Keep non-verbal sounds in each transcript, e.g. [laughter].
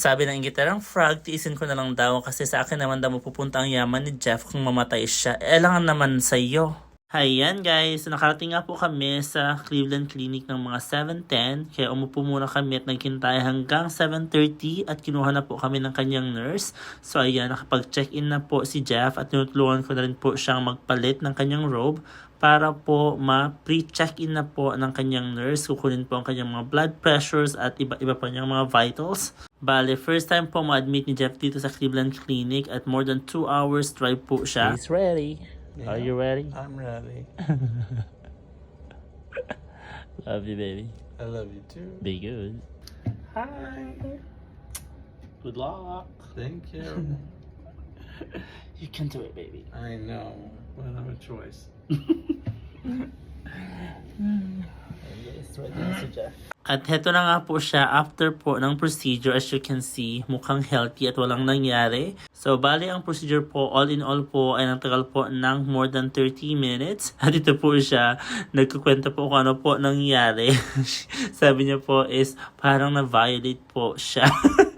Sabi ng gitarang frog, tiisin ko na lang daw kasi sa akin naman daw mapupunta ang yaman ni Jeff kung mamatay siya. Eh, lang naman sa iyo. Ayan guys, nakarating nga po kami sa Cleveland Clinic ng mga 7.10 kaya umupo muna kami at naghintay hanggang 7.30 at kinuha na po kami ng kanyang nurse. So ayan, nakapag-check-in na po si Jeff at tinutulungan ko na rin po siyang magpalit ng kanyang robe para po ma-pre-check-in na po ng kanyang nurse. Kukunin po ang kanyang mga blood pressures at iba-iba pa niyang mga vitals. Bale, first time po ma-admit ni Jeff dito sa Cleveland Clinic at more than 2 hours drive po siya. He's ready. Are you ready? I'm ready. [laughs] Love you, baby. I love you too. Be good. Hi. Good luck. Thank you. [laughs] You can do it, baby. I know. Don't have a choice. Yes, na si Jeff. At heto na nga po siya after po ng procedure as you can see mukhang healthy at walang nangyari. So bali ang procedure po all in all po ay nagtagal po ng more than 30 minutes. [laughs] At ito po siya nagkukwento po kung ano po nangyari. [laughs] Sabi niya po is parang na-violate po siya. [laughs]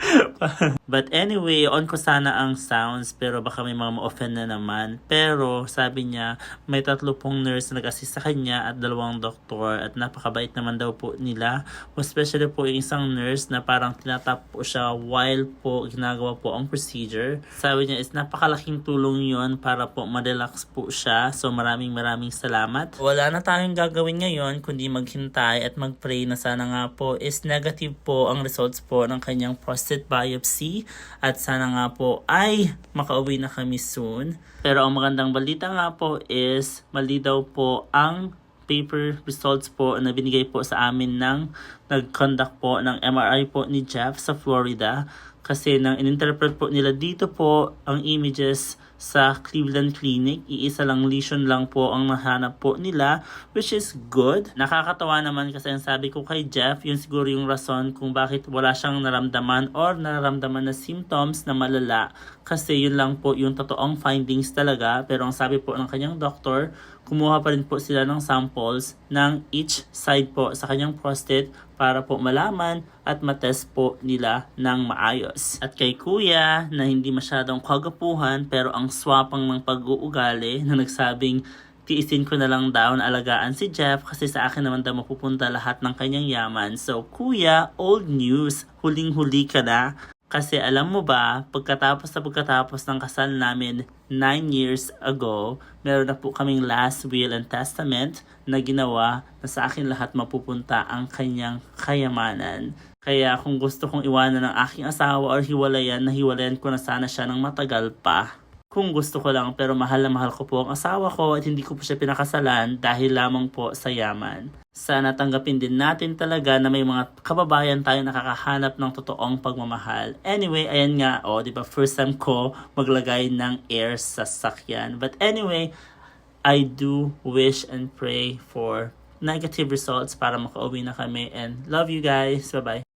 [laughs] But anyway, on ko sana ang sounds pero baka may mga ma-offend na naman. Pero sabi niya, may tatlo pong nurse na nag-assist sa kanya at dalawang doktor at napakabait naman daw po nila. Especially po yung isang nurse na parang tinatap po siya while po ginagawa po ang procedure. Sabi niya is napakalaking tulong yon para po ma-relax po siya. So maraming maraming salamat. Wala na tayong gagawin ngayon kundi maghintay at mag-pray na sana nga po is negative po ang results po ng kanyang prostate biopsy at sana nga po ay makauwi na kami soon. Pero ang magandang balita nga po is mali daw po ang paper results po na binigay po sa amin ng nag-conduct po ng MRI po ni Jeff sa Florida kasi nang in-interpret po nila dito po ang images sa Cleveland Clinic, iisa lang lesion lang po ang nahanap po nila which is good. Nakakatawa naman kasi ang sabi ko kay Jeff, yun siguro yung rason kung bakit wala siyang naramdaman or nararamdaman na symptoms na malala. Kasi yun lang po yung totoong findings talaga. Pero ang sabi po ng kanyang doctor, kumuha pa rin po sila ng samples ng each side po sa kanyang prostate para po malaman at matest po nila ng maayos. At kay kuya na hindi masyadong kagapuhan pero ang swapang ng pag-uugali [laughs] na nagsabing tiisin ko na lang daw na alagaan si Jeff kasi sa akin naman daw mapupunta lahat ng kanyang yaman. So kuya, old news, huling-huli ka na. Kasi alam mo ba, pagkatapos na pagkatapos ng kasal namin 9 years ago, meron na po kaming last will and testament na ginawa na sa akin lahat mapupunta ang kanyang kayamanan. Kaya kung gusto kong iwanan ng aking asawa or hiwalayan, nahiwalayan ko na sana siya ng matagal pa. Kung gusto ko lang pero mahal na mahal ko po ang asawa ko at hindi ko po siya pinakasalan dahil lamang po sa yaman. Sana tanggapin din natin talaga na may mga kababayan tayo nakakahanap ng totoong pagmamahal. Anyway, ayan nga, oh, di ba, first time ko maglagay ng air sa sakyan. But anyway, I do wish and pray for negative results para makauwi na kami and love you guys. Bye-bye.